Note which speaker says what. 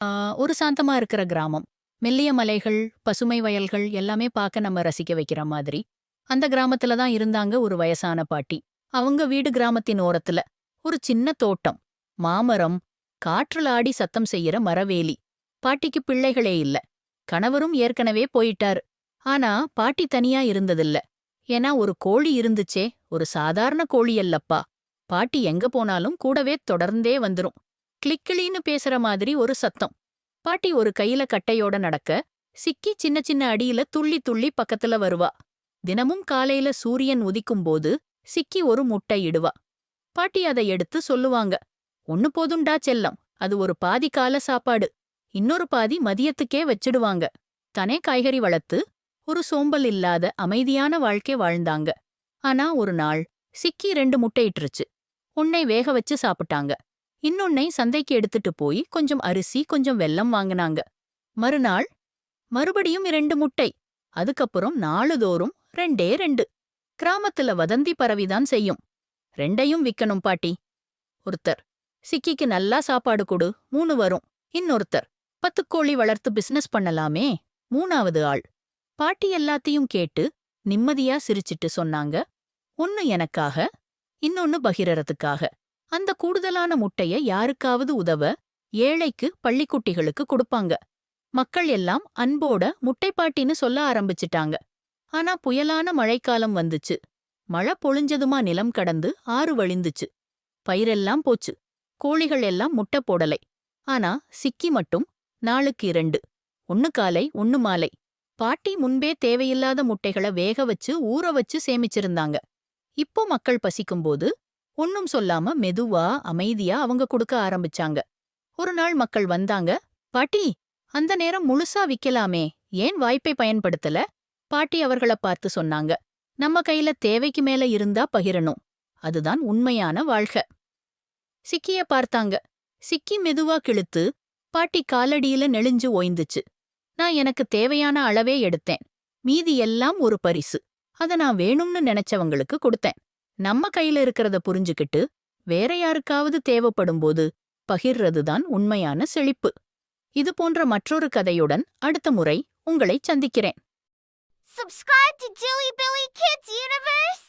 Speaker 1: ஆ, ஒரு சாந்தமா இருக்கிற கிராமம். மெல்லிய மலைகள் பசுமை வயல்கள் எல்லாமே பார்க்க நம்ம ரசிக்க வைக்கிற மாதிரி. அந்த கிராமத்துல தான் இருந்தாங்க ஒரு வயசான பாட்டி. அவங்க வீடு கிராமத்தின் ஓரத்துல. ஒரு சின்ன தோட்டம். மாமரம் காற்றுல ஆடி சத்தம் செய்யற மரவேலி. பாட்டிக்கு பிள்ளைகளே இல்ல. கணவரும் ஏற்கனவே போயிட்டாரு. ஆனா பாட்டி தனியா இருந்ததில்ல. ஏன்னா ஒரு கோழி இருந்துச்சே. ஒரு சாதாரண கோழி அல்லப்பா. பாட்டி எங்க போனாலும் கூடவே தொடர்ந்தே வந்துரும். கிளிக்கிளின்னு பேசுற மாதிரி ஒரு சத்தம். பாட்டி ஒரு கையில கட்டையோட நடக்க சிக்கி சின்ன சின்ன அடியில துள்ளி துள்ளி பக்கத்துல வருவா. தினமும் காலையில சூரியன் உதிக்கும் போது சிக்கி ஒரு முட்டை இடுவா. பாட்டி அதை எடுத்து சொல்லுவாங்க ஒன்னு போதுண்டா செல்லம் அது ஒரு பாதி கால சாப்பாடு. இன்னொரு பாதி மதியத்துக்கே வச்சிடுவாங்க. தனே காய்கறி வளர்த்து ஒரு சோம்பல் இல்லாத அமைதியான வாழ்க்கை வாழ்ந்தாங்க. ஆனா ஒரு நாள் சிக்கி ரெண்டு முட்டையிட்டுருச்சு உன்னை வேக வச்சு சாப்பிட்டாங்க. இன்னொன்னை சந்தைக்கு எடுத்துட்டு போய் கொஞ்சம் அரிசி கொஞ்சம் வெல்லம் வாங்குனாங்க. மறுநாள் மறுபடியும் இரண்டு முட்டை அதுக்கப்புறம் நாளுதோறும் ரெண்டே ரெண்டு. கிராமத்துல வதந்தி பரவிதான் செய்யும். ரெண்டையும் விக்கணும் பாட்டி. ஒருத்தர் சிக்கிக்கு நல்லா சாப்பாடு கொடு மூணு வரும். இன்னொருத்தர் பத்து கோழி வளர்த்து பிசினஸ் பண்ணலாமே. மூணாவது ஆள் பாட்டி எல்லாத்தையும் கேட்டு நிம்மதியா சிரிச்சிட்டு சொன்னாங்க. ஒன்னு எனக்காக இன்னொன்னு பகிரறதுக்காக. அந்த கூடுதலான முட்டைய யாருக்காவது உதவ ஏழைக்கு பள்ளிக்குட்டிகளுக்கு கொடுப்பாங்க. மக்கள் எல்லாம் அன்போட முட்டைப்பாட்டின்னு சொல்ல ஆரம்பிச்சிட்டாங்க. ஆனா புயலான மழைக்காலம் வந்துச்சு. மழை பொழிஞ்சதுமா நிலம் கடந்து ஆறு வழிந்துச்சு. பயிரெல்லாம் போச்சு. கோழிகள் எல்லாம் முட்டை போடலை. ஆனா சிக்கி மட்டும் நாளுக்கு இரண்டு. ஒன்னு காலை ஒன்னு மாலை. பாட்டி முன்பே தேவையில்லாத முட்டைகளை வேக வச்சு ஊற வச்சு சேமிச்சிருந்தாங்க. இப்போ மக்கள் பசிக்கும்போது ஒன்னும் சொல்லாம மெதுவா அமைதியா அவங்க கொடுக்க ஆரம்பிச்சாங்க. ஒரு நாள் மக்கள் வந்தாங்க. பாட்டி அந்த நேரம் முழுசா விக்கலாமே. ஏன் வாய்ப்பை பயன்படுத்தல? பாட்டி அவர்களை பார்த்து சொன்னாங்க. நம்ம கையில தேவைக்கு மேல இருந்தா பகிரணும். அதுதான் உண்மையான வாழ்க. சிக்கிய பார்த்தாங்க. சிக்கி மெதுவா கிழுத்து பாட்டி காலடியில நெளிஞ்சு ஓய்ந்துச்சு. நான் எனக்கு தேவையான அளவே எடுத்தேன். மீதி எல்லாம் ஒரு பரிசு. அத நான் வேணும்னு நினைச்சவங்களுக்கு கொடுத்தேன். நம்ம கையில இருக்கிறத புரிஞ்சுக்கிட்டு வேற யாருக்காவது தேவைப்படும்போது பகிர்றதுதான் உண்மையான செழிப்பு இது போன்ற மற்றொரு கதையுடன் அடுத்த முறை உங்களைச் சந்திக்கிறேன்
Speaker 2: Subscribe to Jilly Billy Kids Universe!